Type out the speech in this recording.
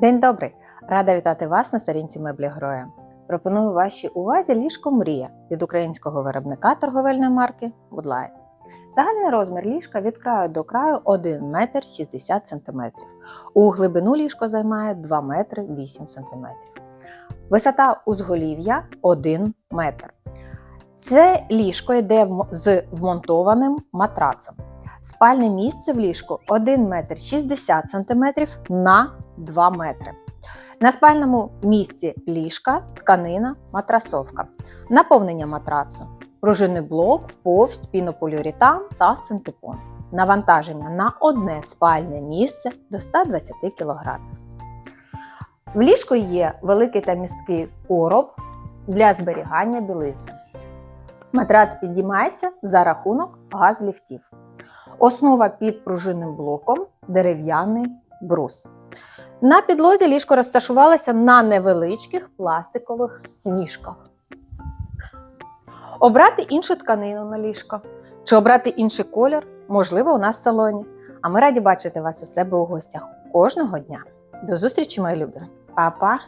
День добрий! Рада вітати вас на сторінці меблі Героя. Пропоную вашій увазі ліжко Мрія від українського виробника торговельної марки Woodline. Загальний розмір ліжка від краю до краю 1 метр 60 см. У глибину ліжко займає 2 метри 8 см. Висота узголів'я 1 метр. Це ліжко йде з вмонтованим матрацем. Спальне місце в ліжку 1 метр 60 см на 2 метри. На спальному місці ліжка, тканина, матрасовка. Наповнення матрацу. Пружинний блок, повсть, пінополіуретан та синтепон. Навантаження на одне спальне місце до 120 кг. В ліжку є великий та місткий короб для зберігання білизни. Матрац підіймається за рахунок газліфтів. Основа під пружинним блоком дерев'яний брус. На підлозі ліжко розташувалося на невеличких пластикових ніжках. Обрати іншу тканину на ліжко чи обрати інший колір можливо у нас в салоні. А ми раді бачити вас у себе у гостях кожного дня. До зустрічі, мої любі! Па-па!